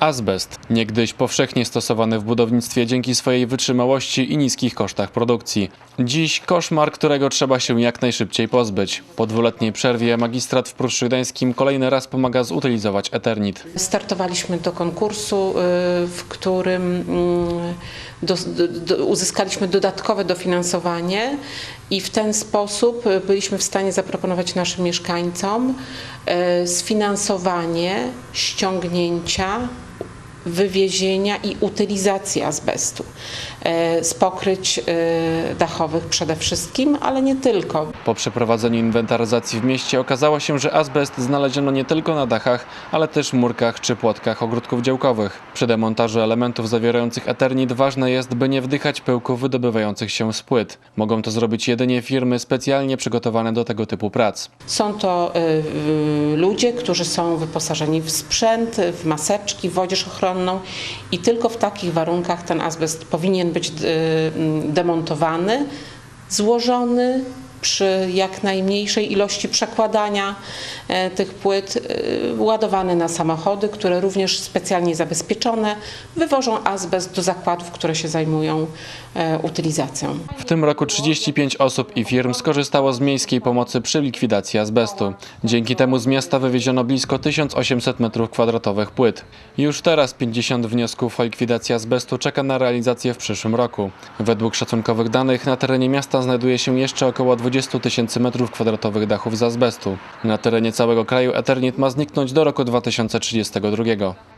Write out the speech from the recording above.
Azbest, niegdyś powszechnie stosowany w budownictwie dzięki swojej wytrzymałości i niskich kosztach produkcji. Dziś koszmar, którego trzeba się jak najszybciej pozbyć. Po dwuletniej przerwie magistrat w Pruszczu kolejny raz pomaga zutylizować Eternit. Startowaliśmy do konkursu, y, w którym mm, uzyskaliśmy dodatkowe dofinansowanie i w ten sposób y, byliśmy w stanie zaproponować naszym mieszkańcom sfinansowanie ściągnięcia wywiezienia i utylizacji azbestu z pokryć y, dachowych przede wszystkim, ale nie tylko. Po przeprowadzeniu inwentaryzacji w mieście okazało się, że azbest znaleziono nie tylko na dachach, ale też murkach czy płotkach ogródków działkowych. Przy demontażu elementów zawierających Eternit ważne jest, by nie wdychać pyłków wydobywających się z płyt. Mogą to zrobić jedynie firmy specjalnie przygotowane do tego typu prac. Są to y, y, ludzie, którzy są wyposażeni w sprzęt, w maseczki, w odzież ochronną i tylko w takich warunkach ten azbest powinien być y, mm, demontowany, złożony przy jak najmniejszej ilości przekładania e, tych płyt, y, ładowany na samochody, które również specjalnie zabezpieczone wywożą azbest do zakładów, które się zajmują e, utylizacją. W tym roku 35 osób i firm skorzystało z miejskiej pomocy przy likwidacji azbestu. Dzięki temu z miasta wywieziono blisko 1800 m2 płyt. Już teraz 50 wniosków o likwidację azbestu czeka na realizację w przyszłym roku. Według szacunkowych danych na terenie miasta znajduje się jeszcze około 20 tysięcy m2 dachów z azbestu. Na terenie całego kraju Eternit ma zniknąć do roku 2032.